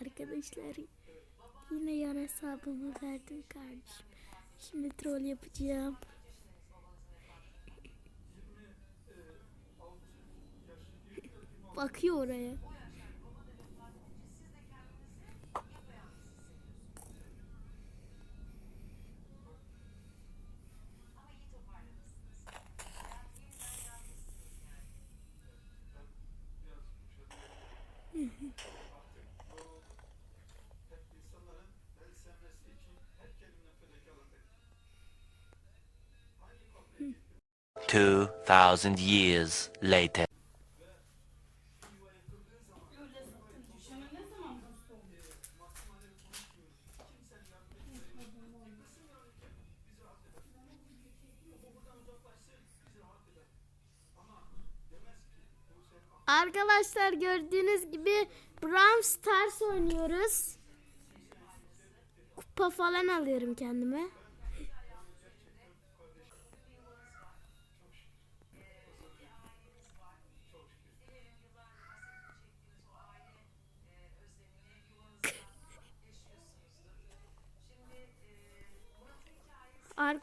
Arkadaşlar yine yan hesabımı verdim kardeşim. Şimdi troll yapacağım. Bakıyor oraya. 2,000 years later. Arkadaşlar gördüğünüz gibi Brawl Stars oynuyoruz. Kupa falan alıyorum kendime.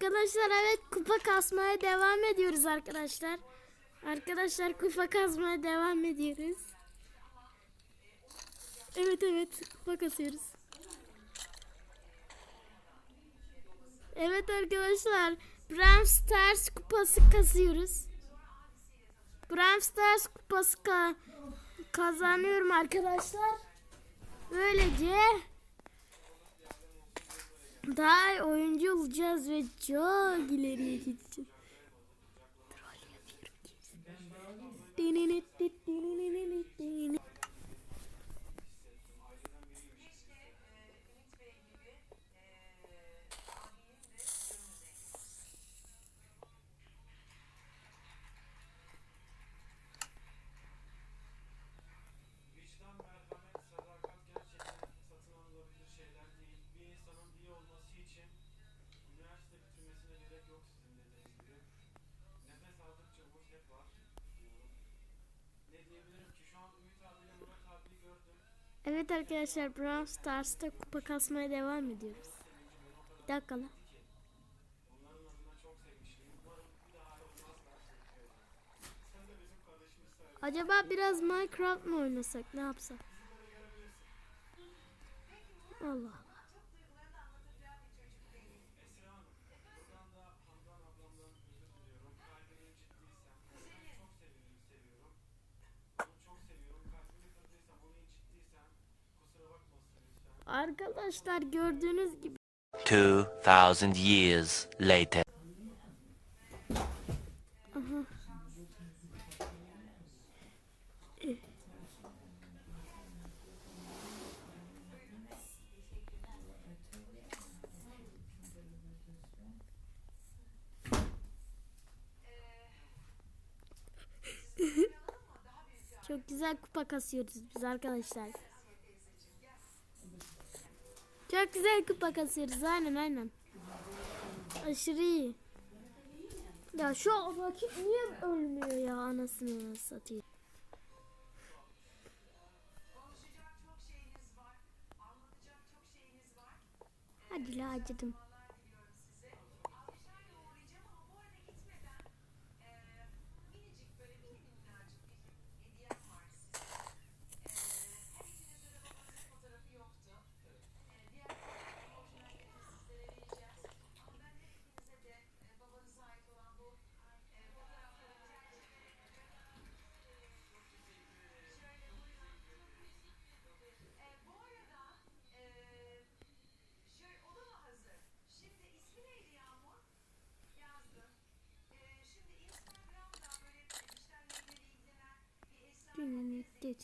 Arkadaşlar evet kupa kasmaya devam ediyoruz arkadaşlar. Arkadaşlar kupa kazmaya devam ediyoruz. Evet evet kupa kasıyoruz. Evet arkadaşlar Brawl Stars kupası kasıyoruz. Brawl Stars kupası ka- kazanıyorum arkadaşlar. Böylece daha oyuncu olacağız ve çok ileriye gideceğiz. Vicdan, Evet arkadaşlar Brawl Stars'ta kupa kasmaya devam ediyoruz. Bir dakika lan. Acaba biraz Minecraft mı oynasak ne yapsak? Allah Arkadaşlar gördüğünüz gibi 2,000 years later. çok güzel kupa kasıyoruz biz arkadaşlar. Çok güzel kupa kasıyoruz aynen aynen. Aşırı iyi. Ya şu rakip niye ölmüyor ya anasını satayım. Hadi la acıdım. Did